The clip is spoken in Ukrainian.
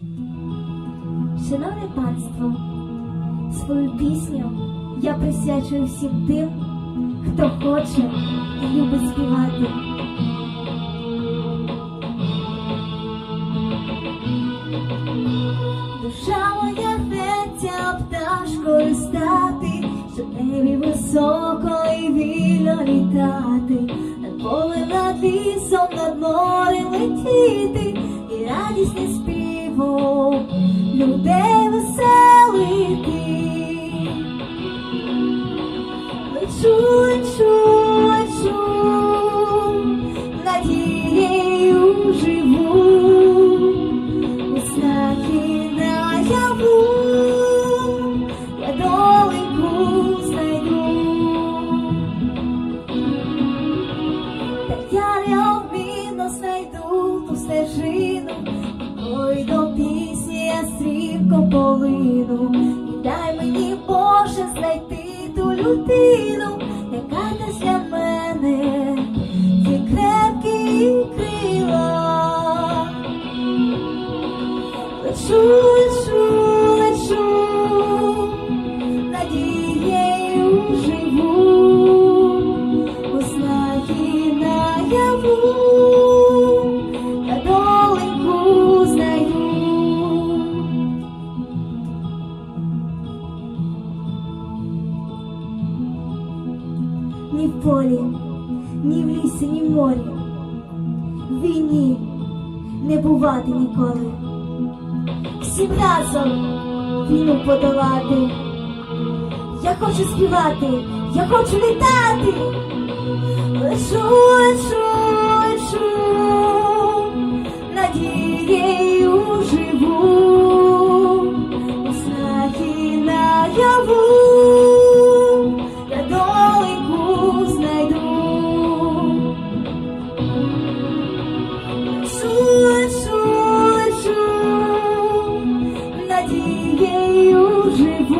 Шановне панство, свою пісню я присвячую всім тим, хто хоче і любить співати. Душа моя рветься пташкою стати, щоб небі високо і вільно літати, над полем, над лісом, над морем летіти, і радісний співом Лечу, лечу, лечу, надією живу. У знаки наяву я доленьку знайду. Та я неодмінно знайду ту стежину, ой до пісні я стрімко полину. І дай мені, Боже, знайти ту людину, яка дасть для мене ці крепкі крила. Лечу, лечу, лечу, надією живу, Ні в полі, ні в лісі, ні в морі, війні не бувати ніколи всім разом війну подолати. Я хочу співати, я хочу літати. Лечу, лечу, лечу, 你给雨水。